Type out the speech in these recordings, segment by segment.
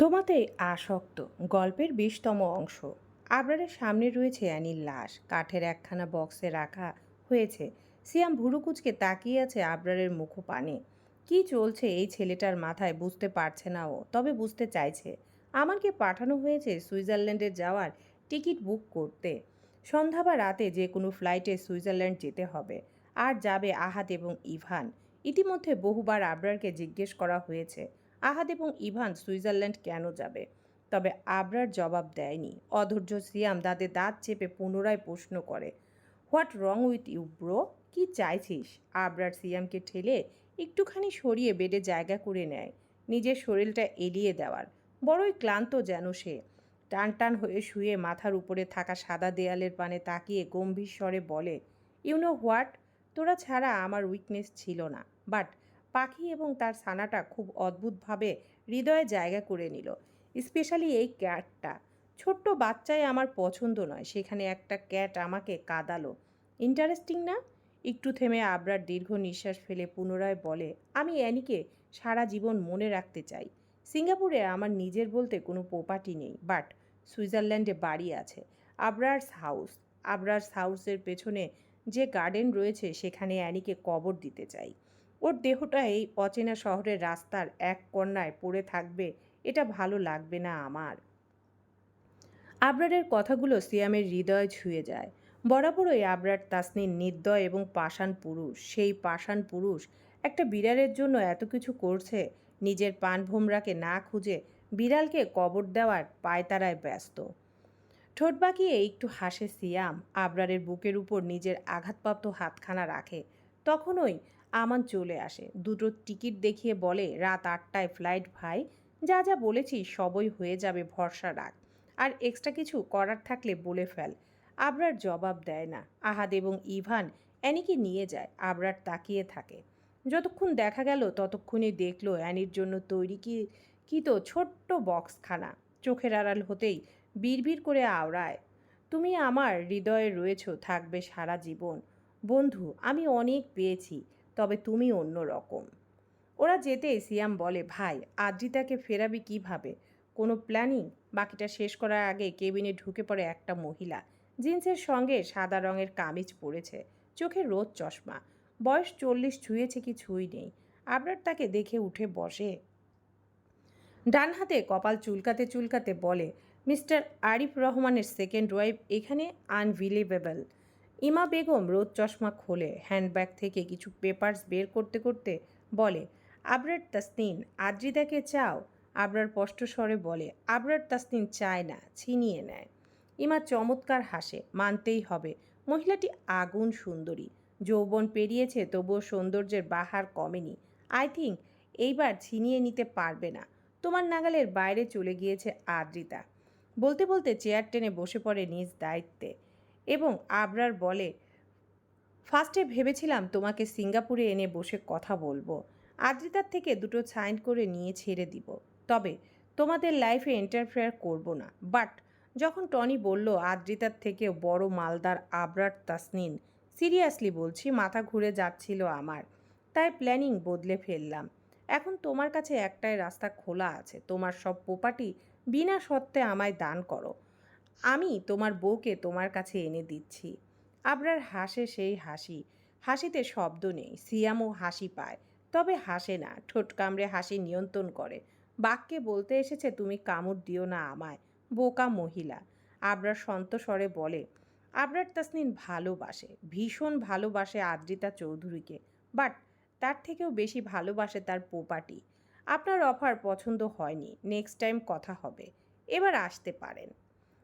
তোমাতে আসক্ত গল্পের বিশতম অংশ। আবরারের সামনে রয়েছে অ্যানির লাশ। কাঠের একখানা বক্সে রাখা হয়েছে। সিয়াম ভুরুকুচকে তাকিয়ে আছে আবরারের মুখপানে। কি চলছে এই ছেলেটার মাথায় বুঝতে পারছে না ও, তবে বুঝতে চাইছে। আমাকে পাঠানো হয়েছে সুইজারল্যান্ডে যাওয়ার টিকিট বুক করতে। সন্ধ্যা বা রাতে যে কোনো ফ্লাইটে সুইজারল্যান্ড যেতে হবে। আর যাবে আহাত এবং ইভান। ইতিমধ্যে বহুবার আবরারকে জিজ্ঞেস করা হয়েছে। আহাদ এবং ইভান সুইজারল্যান্ড কেন যাবে? তবে আবরার জবাব দেয়নি। অধৈর্য সিয়াম দাঁতে দাঁত চেপে পুনরায় প্রশ্ন করে, what wrong with you, bro? কি চাইছিস? আবরার সিয়ামকে ঠেলে একটুখানি সরিয়ে বেডে জায়গা করে নেয়, নিজের শরীরটা এলিয়ে দেওয়ার। বড়ই ক্লান্ত যেন সে। টান টান হয়ে শুয়ে মাথার উপরে থাকা সাদা দেয়ালের পানে তাকিয়ে গম্ভীর স্বরে বলে ইউ নো হোয়াট তোরা ছাড়া আমার উইকনেস ছিল না বাট পাখি এবং তার ছানাটা খুব অদ্ভুতভাবে হৃদয়ে জায়গা করে নিল, স্পেশালি এই ক্যাটটা। ছোট্ট বাচ্চায় আমার পছন্দ নয়, সেখানে একটা ক্যাট আমাকে কাঁদালো। ইন্টারেস্টিং না? একটু থেমে আবরার দীর্ঘ নিঃশ্বাস ফেলে পুনরায় বলে, আমি অ্যানিকে সারা জীবন মনে রাখতে চাই। সিঙ্গাপুরে আমার নিজের বলতে কোনো পোপাটি নেই, বাট সুইজারল্যান্ডে বাড়ি আছে, আবরার্স হাউস। আবরার্স হাউসের পেছনে যে গার্ডেন রয়েছে, সেখানে অ্যানিকে কবর দিতে চাই। ওর দেহটা এই অচেনা শহরের রাস্তার এক কন্যায় পড়ে থাকবে, এটা ভালো লাগবে না আমার। আবরারের কথাগুলো সিয়ামের হৃদয় ছুঁয়ে যায়। বরাবরই আবরার তাসনির নির্দয় এবং পাষাণ পুরুষ। সেই পাষাণ পুরুষ একটা বিড়ালের জন্য এত কিছু করছে, নিজের পানভোমরাকে না খুঁজে বিড়ালকে কবর দেওয়ার পায়তারায় ব্যস্ত। ঠোঁট বাঁকিয়ে একটু হাসে সিয়াম। আবরারের বুকের উপর নিজের আঘাতপ্রাপ্ত হাতখানা রাখে। তখনই আমান চলে আসে। দুটো টিকিট দেখিয়ে বলে, রাত আটটায় ফ্লাইট ভাই। যা যা বলেছি সবই হয়ে যাবে ভরসা রাখ। আর এক্সট্রা কিছু করার থাকলে বলে ফেল। আবরার জবাব দেয় না। আহাদ এবং ইভান অ্যানিকে নিয়ে যায়। আবরার তাকিয়ে থাকে। যতক্ষণ দেখা গেল ততক্ষণই দেখল অ্যানির জন্য তৈরি কি কি তো ছোট্ট বক্সখানা। চোখের আড়াল হতেই বিড়বিড় করে আওড়ায়, তুমি আমার হৃদয়ে রয়েছ, থাকবে সারা জীবন। বন্ধু, আমি অনেক পেয়েছি। তবে তুমি অন্য রকম। ওরা যেতে সিয়াম বলে, ভাই, আদ্রিতাকে ফেরাবি কীভাবে? কোনো প্ল্যানিং? বাকিটা শেষ করার আগে কেবিনে ঢুকে পড়ে একটা মহিলা। জিন্সের সঙ্গে সাদা রঙের কামিজ পরেছে। চোখে রোদ চশমা। বয়স চল্লিশ, ছুঁয়েছে কি ছুঁই নেই। আবরার তাকে দেখে উঠে বসে। ডান হাতে কপাল চুলকাতে চুলকাতে বলে, মিস্টার আরিফ রহমানের সেকেন্ড ওয়াইফ এখানে আনভিলেবেল ইমা বেগম রোদ চশমা খোলে, হ্যান্ডব্যাগ থেকে কিছু পেপার্স বের করতে করতে বলে, আবরার তাসনিন, আদ্রিদাকে চাও? আবরার স্পষ্ট স্বরে বলে, আবরার তাসনিন চায় না, ছিনিয়ে নেয়। ইমা চমৎকার হাসে, মানতেই হবে, মহিলাটি আগুন সুন্দরী, যৌবন পেরিয়েছে তবুও সৌন্দর্যের বাহার কমেনি। আই থিঙ্ক এইবার ছিনিয়ে নিতে পারবে না, তোমার নাগালের বাইরে চলে গিয়েছে আদ্রিতা বলতে বলতে চেয়ার টেনে বসে পড়ে নিজ দায়িত্বে। এবং আবরার বলে, ফার্স্টে ভেবেছিলাম তোমাকে সিঙ্গাপুরে এনে বসে কথা বলব। আদ্রিতার থেকে দুটো সাইন করে নিয়ে ছেড়ে দিব। তবে তোমাদের লাইফে ইন্টারফেয়ার করব না। বাট যখন টনি বলল আদ্রিতার থেকে বড় মালদার আবরার তাসনিন সিরিয়াসলি বলছি, মাথা ঘুরে যাচ্ছিল আমার। তাই প্ল্যানিং বদলে ফেললাম। এখন তোমার কাছে একটাই রাস্তা খোলা আছে। তোমার সব পোপাটি বিনা সত্ত্বে আমায় দান করো। আমি তোমার বউকে তোমার কাছে এনে দিচ্ছি। আবরার হাসে সেই হাসি। হাসিতে শব্দ নেই, সিয়ামও হাসি পায়। তবে হাসে না, ঠোঁট কামড়ে হাসি নিয়ন্ত্রণ করে। বাক্যে বলতে এসেছে, তুমি কামড় দিও না আমায়, বোকা মহিলা। আবরার সন্তস্বরে বলে, আবরার তাসনিন ভালোবাসে, ভীষণ ভালোবাসে আদ্রিতা চৌধুরীকে, বাট তার থেকেও বেশি ভালোবাসে তার পোপাটি। আপনার অফার পছন্দ হয়নি, নেক্সট টাইম কথা হবে। এবার আসতে পারেন।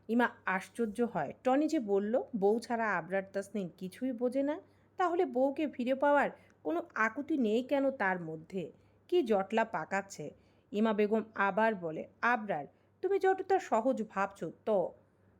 ইমা আশ্চর্য হয়। টনি যে বলল, বউ ছাড়া আবরার তাসনিন কিছুই বোঝে না। তাহলে বউকে ফিরে পাওয়ার কোনো আকুতি নেই কেন তার মধ্যে? কি জটলা পাকাচ্ছে? ইমা বেগম আবার বলে, আবরার, তুমি যতটা সহজ ভাবছ, তো?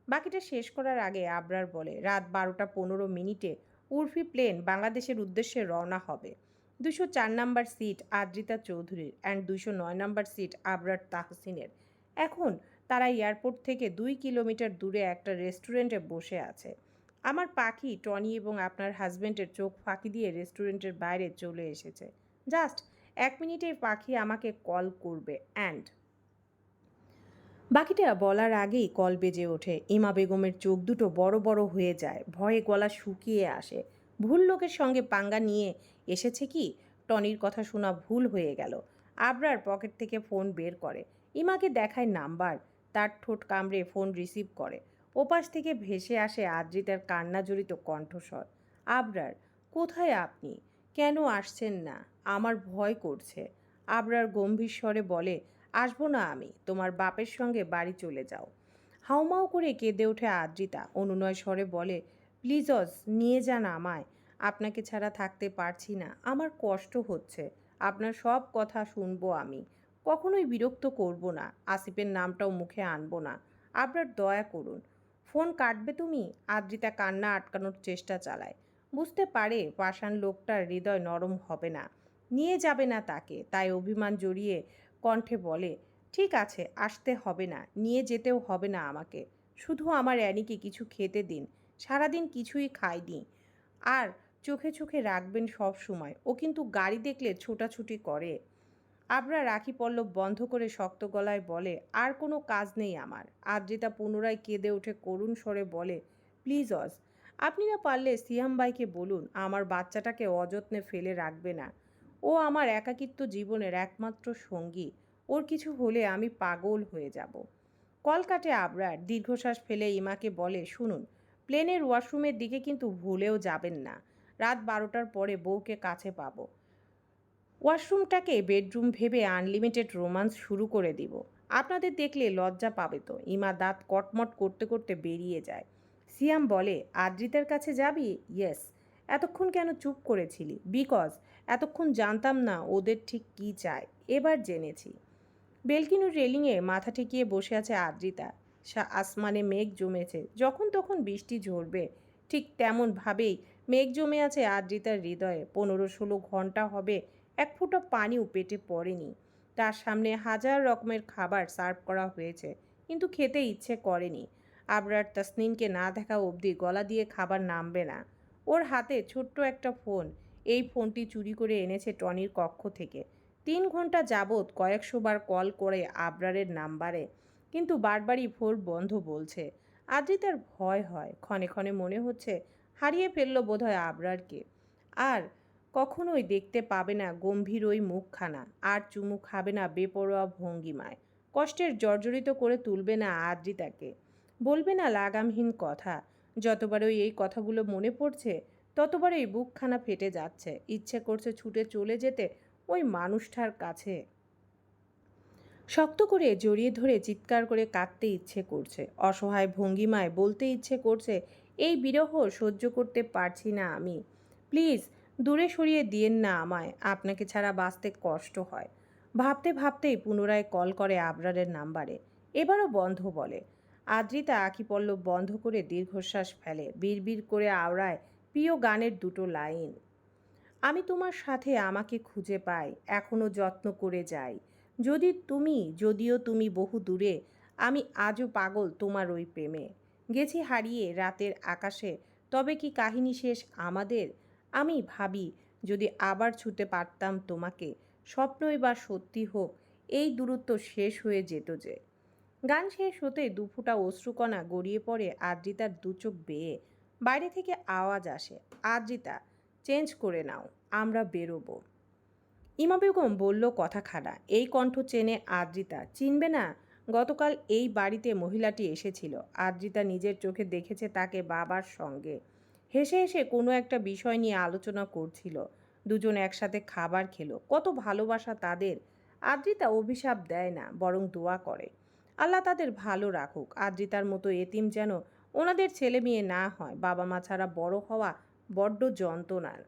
বাকিটা শেষ করার আগে আবরার বলে, রাত বারোটা পনেরো মিনিটে উর্ফি প্লেন বাংলাদেশের উদ্দেশ্যে রওনা হবে। দুশো চার নাম্বার সিট আদ্রিতা চৌধুরীর অ্যান্ড দুশো নয় নাম্বার সিট আবরার তাহসিনের। এখন তারা এয়ারপোর্ট থেকে দুই কিলোমিটার দূরে একটা রেস্টুরেন্টে বসে আছে। আমার পাখি টনি এবং আপনার হাজব্যান্ডের চোখ ফাঁকি দিয়ে রেস্টুরেন্টের বাইরে চলে এসেছে। জাস্ট এক মিনিটের পাখি আমাকে কল করবে, অ্যান্ড বাকিটা বলার আগেই কল বেজে ওঠে। ইমা বেগমের চোখ দুটো বড় বড় হয়ে যায়, ভয়ে গলা শুকিয়ে আসে। ভুল লোকের সঙ্গে পাঙ্গা নিয়ে এসেছে কি? টনির কথা শোনা ভুল হয়ে গেল। আবরার পকেট থেকে ফোন বের করে। ইমাকে দেখায় নাম্বার। তার ঠোঁট কামড়ে ফোন রিসিভ করে। ওপাশ থেকে ভেসে আসে আদ্রিতার কান্না জড়িত কণ্ঠস্বর। আবরার, কোথায় আপনি? কেন আসছেন না? আমার ভয় করছে। আবরার গম্ভীর স্বরে বলে, আসব না আমি, তোমার বাপের সঙ্গে বাড়ি চলে যাও। হাউমাউ করে কেঁদে ওঠে আদ্রিতা। অনুনয় স্বরে বলে প্লিজস নিয়ে যান আমায়। আপনাকে ছাড়া থাকতে পারছি না। আমার কষ্ট হচ্ছে। আপনার সব কথা শুনব আমি। কখনোই বিরক্ত করব না। আসিফের নামটাও মুখে আনব না। আপনার দয়া করুন। ফোন কাটবে তুমি? আদ্রিতা কান্না আটকানোর চেষ্টা চালায়। বুঝতে পারে পাষাণ লোকটার হৃদয় নরম হবে না। নিয়ে যাবে না তাকে। তাই অভিমান জড়িয়ে কণ্ঠে বলে, ঠিক আছে, আসতে হবে না। নিয়ে যেতেও হবে না আমাকে। শুধু আমার অ্যানিকে কিছু খেতে দিন। সারাদিন কিছুই খায়নি আর চোখে চোখে রাখবেন সব সময়। ও কিন্তু গাড়ি দেখলে ছোটাছুটি করে। আবরা রাখি পল্লব বন্ধ করে শক্ত গলায় বলে, আর কোনো কাজ নেই আমার। আদ্রিতা পুনরায় কেঁদে উঠে করুণ স্বরে বলে, প্লিজ অস আপনি না পারলে সিয়াম ভাইকে বলুন, আমার বাচ্চাটাকে অযত্নে ফেলে রাখবে না। ও আমার একাকিত্ব জীবনের একমাত্র সঙ্গী। ওর কিছু হলে আমি পাগল হয়ে যাব। কল কাটে আবরার দীর্ঘশ্বাস ফেলে ইমাকে বলে, শুনুন, প্লেনের ওয়াশরুমের দিকে কিন্তু ভুলেও যাবেন না। রাত বারোটার পরে বউকে কাছে পাবো। ওয়াশরুমটাকে বেডরুম ভেবে আনলিমিটেড রোমান্স শুরু করে দিব। আপনাদের দেখলে লজ্জা পাবে তো। ইমা দাঁত কটমট করতে করতে বেরিয়ে যায়। সিয়াম বলে, আদ্রিতার কাছে যাবি? ইয়েস। এতক্ষণ কেন চুপ করেছিলি? বিকজ, এতক্ষণ জানতাম না ওদের ঠিক কী চায়। এবার জেনেছি। বেলকিনুর রেলিংয়ে মাথা ঠেকিয়ে বসে আছে আদ্রিতা। সা- আসমানে মেঘ জমেছে। যখন তখন বৃষ্টি ঝরবে। ঠিক তেমনভাবেই মেঘ জমে আছে আদ্রিতার হৃদয়ে। পনেরো ষোলো ঘণ্টা হবে এক ফোঁটা পানিও পেটে পড়েনি। তার সামনে হাজার রকমের খাবার সার্ভ করা হয়েছে, কিন্তু খেতে ইচ্ছে করেনি। আবরার তাসনিনকে না দেখা অবধি গলা দিয়ে খাবার নামবে না। ওর হাতে ছোট্ট একটা ফোন। এই ফোনটি চুরি করে এনেছে টনির কক্ষ থেকে। তিন ঘণ্টা যাবৎ কয়েকশো বার কল করে আবরারের নাম্বারে, কিন্তু বারবারই ফোন বন্ধ বলছে। আদ্রিতার ভয় হয়। ক্ষণে ক্ষণে মনে হচ্ছে হারিয়ে ফেলল বোধহয় আবরারকে। আর কখনোই দেখতে পাবে না গম্ভীর ওই মুখখানা, আর চুমু খাবে না বেপরোয়া ভঙ্গিমায়। কষ্টের জর্জরিত করে তুলবে না আদ্রিতাকে। বলবে না লাগামহীন কথা, যতবারই এই কথাগুলো মনে পড়ছে, ততবারই বুকখানা ফেটে যাচ্ছে। ইচ্ছে করছে ছুটে চলে যেতে ওই মানুষটার কাছে। শক্ত করে জড়িয়ে ধরে চিৎকার করে কাঁদতে ইচ্ছে করছে। অসহায় ভঙ্গিমায় বলতে ইচ্ছে করছে, এই বিরহ সহ্য করতে পারছি না আমি। প্লিজ দূরে সরিয়ে দিয়েন না আমায়, আপনাকে ছাড়া বাঁচতে কষ্ট হয়। ভাবতে ভাবতেই পুনরায় কল করে আবরারের নাম্বারে। এবারও বন্ধ বলে। আদ্রিতা আখিপল্লব বন্ধ করে দীর্ঘশ্বাস ফেলে, বিড়বিড় করে আওড়ায় প্রিয় গানের দুটো লাইন। আমি তোমার সাথে আমাকে খুঁজে পাই এখনও যত্ন করে যাই। যদি তুমি, যদিও তুমি বহু দূরে, আমি আজও পাগল তোমার ওই প্রেমে। গেছি হারিয়ে রাতের আকাশে, তবে কি কাহিনী শেষ আমাদের? আমি ভাবি, যদি আবার ছুটে পারতাম তোমাকে, স্বপ্নই বা সত্যি হোক, এই দূরত্ব শেষ হয়ে যেত যে। গান শেষ হতে দুফুটা অশ্রুকণা গড়িয়ে পড়ে আদ্রিতার দুচোখ বেয়ে। বাইরে থেকে আওয়াজ আসে, আদ্রিতা, চেঞ্জ করে নাও, আমরা বেরোবো। ইমা বেগম বলল কথা খাড়া এই কণ্ঠ চেনে আদ্রিতা, চিনবে না? গতকাল এই বাড়িতে মহিলাটি এসেছিল। আদ্রিতা নিজের চোখে দেখেছে তাকে বাবার সঙ্গে। হেসে হেসে কোনো একটা বিষয় নিয়ে আলোচনা করছিল। দুজন একসাথে খাবার খেলো। কত ভালোবাসা তাদের। আদ্রিতা অভিশাপ দেয় না, বরং দোয়া করে। আল্লাহ তাদের ভালো রাখুক। আদ্রিতার মতো এতিম যেন ওনাদের ছেলে মেয়ে না হয় বাবা মা ছাড়া বড় হওয়া বড্ড যন্ত্রণার।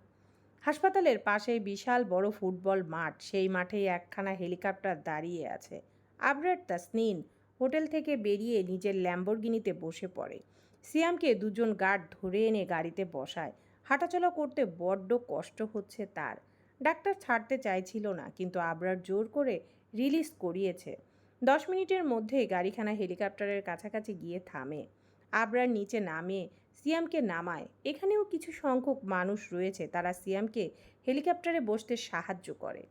হাসপাতালের পাশেই বিশাল বড় ফুটবল মাঠ, সেই মাঠেই একখানা হেলিকপ্টার দাঁড়িয়ে আছে। আবরার তাসনিন হোটেল থেকে বেরিয়ে নিজের ল্যাম্বরগিনিতে বসে পড়ে। সিয়ামকে দুজন গার্ড ধরে এনে গাড়িতে বসায়। হাঁটাচলা করতে বড্ড কষ্ট হচ্ছে তার। ডাক্তার ছাড়তে চাইছিল না, কিন্তু আবরার জোর করে রিলিজ করিয়েছে। দশ মিনিটের মধ্যেই গাড়িখানা হেলিকপ্টারের কাছাকাছি গিয়ে থামে। আবরার নিচে নামে, সিয়ামকে নামায়। এখানেও কিছু সংখ্যক মানুষ রয়েছে, তারা সিয়ামকে হেলিকপ্টারে বসতে সাহায্য করে।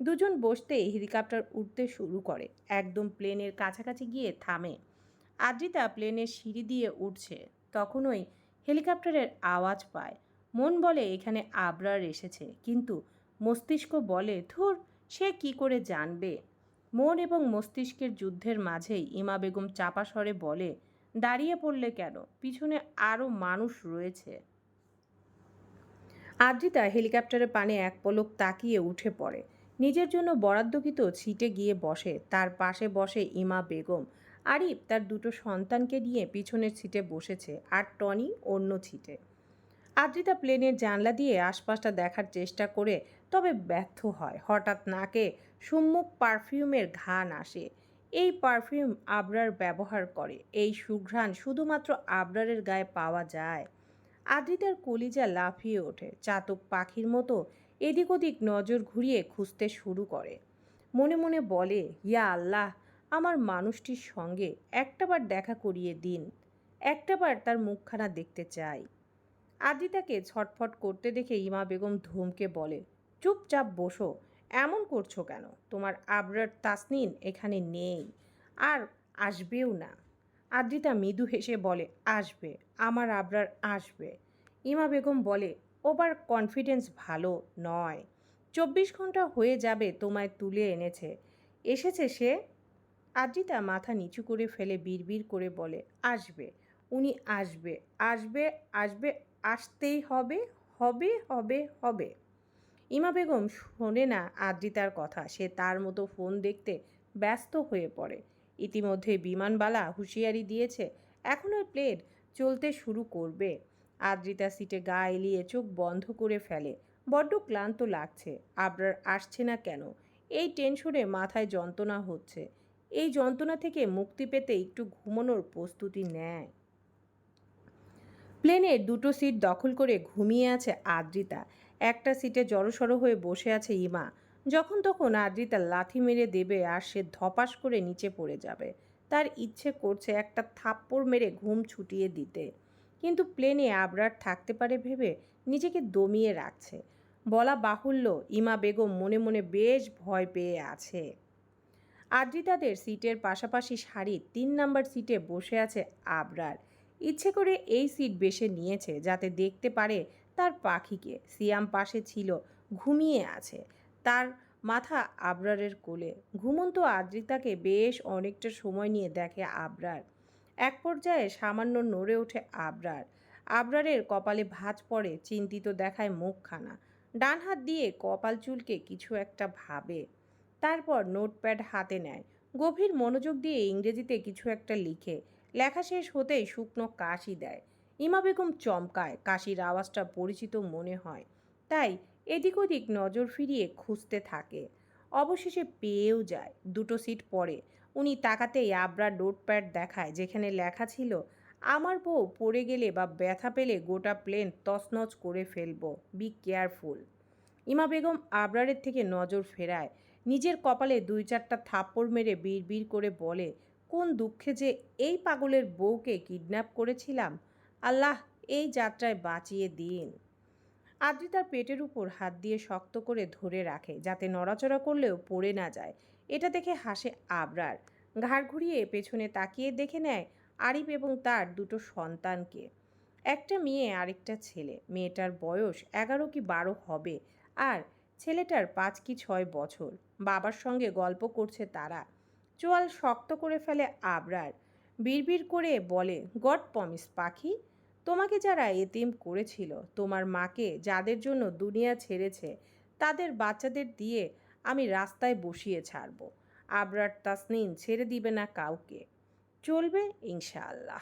দুজন বসতেই হেলিকপ্টার উঠতে শুরু করে। একদম প্লেনের কাছাকাছি গিয়ে থামে। আদ্রিতা প্লেনের সিঁড়ি দিয়ে উঠছে। তখনই হেলিকপ্টারের আওয়াজ পায়। মন বলে এখানে আবরার এসেছে, কিন্তু মস্তিষ্ক বলে, ধুর, সে কি করে জানবে? মন এবং মস্তিষ্কের যুদ্ধের মাঝেই ইমা বেগম চাপা স্বরে বলে, দাঁড়িয়ে পড়লে কেন? পিছনে আরও মানুষ রয়েছে। আদ্রিতা হেলিকপ্টারের পানে এক পলক তাকিয়ে উঠে পড়ে। নিজের জন্য বরাদ্দকৃত সিটে গিয়ে বসে, তার পাশে বসে ইমা বেগম। আরিফ তার দুটো সন্তানকে নিয়ে পিছনের সিটে বসেছে আর টনি অন্য সিটে আদ্রিতা প্লেনের জানলা দিয়ে আশপাশটা দেখার চেষ্টা করে তবে ব্যর্থ হয়। হঠাৎ নাকে সম্মুখ পারফিউমের ঘান আসে। এই পারফিউম আবরার ব্যবহার করে। এই সুঘ্রাণ শুধুমাত্র আবরারের গায়ে পাওয়া যায়। আদ্রিতার কলিজা লাফিয়ে ওঠে। চাতক পাখির মতো এদিক ওদিক নজর ঘুরিয়ে খুঁজতে শুরু করে। মনে মনে বলে, ইয়া আল্লাহ আমার মানুষটির সঙ্গে একটাবার দেখা করিয়ে দিন, একটাবার তার মুখখানা দেখতে চাই। আদিতাকে ছটফট করতে দেখে ইমা বেগম ধমকে বলে, চুপচাপ বসো, এমন করছ কেন? তোমার আবরার তাসনিন এখানে নেই, আর আসবেও না। আদ্রিতা মৃদু হেসে বলে, আসবে, আমার আবরার আসবে। ইমা বেগম বলে, ওবার কনফিডেন্স ভালো নয়। চব্বিশ ঘণ্টা হয়ে যাবে তোমায় তুলে এনেছে। এসেছে সে আদ্রিতা মাথা নিচু করে ফেলে বিড়বিড় করে বলে, আসবে, উনি আসবে আসবে আসবে, আসতেই হবে হবে হবে হবে। ইমা বেগম শোনে না আদ্রিতার কথা, সে তার মতো ফোন দেখতে ব্যস্ত হয়ে পড়ে। ইতিমধ্যে বিমানবালা হুঁশিয়ারি দিয়েছে, এখন ওই প্লেন চলতে শুরু করবে। আদ্রিতা সিটে গা এলিয়ে চোখ বন্ধ করে ফেলে। বড্ড ক্লান্ত লাগছে, আবরার আসছে না কেন? এই টেনশনে মাথায় যন্ত্রণা হচ্ছে। এই যন্ত্রণা থেকে মুক্তি পেতে একটু ঘুমানোর প্রস্তুতি নেয়। প্লেনের দুটো সিট দখল করে ঘুমিয়ে আছে আদ্রিতা। একটা সিটে জড়সড় হয়ে বসে আছে ইমা। যখন তখন আদ্রিতা লাথি মেরে দেবে আর সে ধপাস করে নিচে পড়ে যাবে। তার ইচ্ছে করছে একটা থাপ্পড় মেরে ঘুম ছুটিয়ে দিতে। কিন্তু প্লেনে আবরার থাকতে পারে ভেবে নিজেকে দমিয়ে রাখছে। বলা বাহুল্য ইমা বেগম মনে মনে বেশ ভয় পেয়ে আছে। আদ্রিতাদের সিটের পাশাপাশি সারির তিন নাম্বার সিটে বসে আছে আবরার। ইচ্ছে করে এই সিট বেছে নিয়েছে যাতে দেখতে পারে তার পাখিকে। সিয়াম পাশে ছিল, ঘুমিয়ে আছে। তার মাথা আবরারের কোলে। ঘুমন্ত আদ্রিতাকে বেশ অনেকটা সময় নিয়ে দেখে আবরার। এক পর্যায়ে সামান্য নড়ে ওঠে আবরার। আবরারের কপালে ভাঁজ পড়ে, চিন্তিত দেখায় মুখখানা। ডান হাত দিয়ে কপাল চুলকে কিছু একটা ভাবে। তারপর নোটপ্যাড হাতে নেয়। গভীর মনোযোগ দিয়ে ইংরেজিতে কিছু একটা লিখে, লেখা শেষ হতেই শুকনো কাশি দেয়। ইমা বেগম চমকায়, কাশির আওয়াজটা পরিচিত মনে হয়। তাই এদিক ওদিক নজর ফিরিয়ে খুঁজতে থাকে। অবশেষে পেয়েও যায়, দুটো সিট পরে উনি তাকাতেই আবরা নোটপ্যাড দেখায়, যেখানে লেখা ছিল, আমার বউ পড়ে গেলে বা ব্যথা পেলে গোটা প্লেন তছনছ করে ফেলব, বি কেয়ারফুল। ইমা বেগম আবরারের থেকে নজর ফেরায় নিজের কপালে দুই চারটা থাপ্পড় মেরে বিড় করে বলে, কোন দুঃখে যে এই পাগলের বউকে কিডন্যাপ করেছিলাম? আল্লাহ, এই যাত্রায় বাঁচিয়ে দিন। আদ্রিতার পেটের উপর হাত দিয়ে শক্ত করে ধরে রাখে, যাতে নড়াচড়া করলেও পড়ে না যায়। এটা দেখে হাসে আবরার। ঘাড় ঘুরিয়ে পেছনে তাকিয়ে দেখে নেয় আরিফ এবং তার দুটো সন্তানকে। একটা মেয়ে, আরেকটা ছেলে। মেয়েটার বয়স এগারো কি বারো হবে? আর ছেলেটার পাঁচ কি ছয় বছর। বাবার সঙ্গে গল্প করছে তারা। চোয়াল শক্ত করে ফেলে আবরার। বিড়বিড় করে বলে, গড পমিস পাখি, তোমাকে যারা এতিম করেছিল, তোমার মাকে যাদের জন্য দুনিয়া ছেড়েছে, তাদের বাচ্চাদের দিয়ে আমি রাস্তায় বসিয়ে ছাড়ব। আবরার তাসনিন ছেড়ে দিবে না কাউকে। চলবে ইনশাআল্লাহ।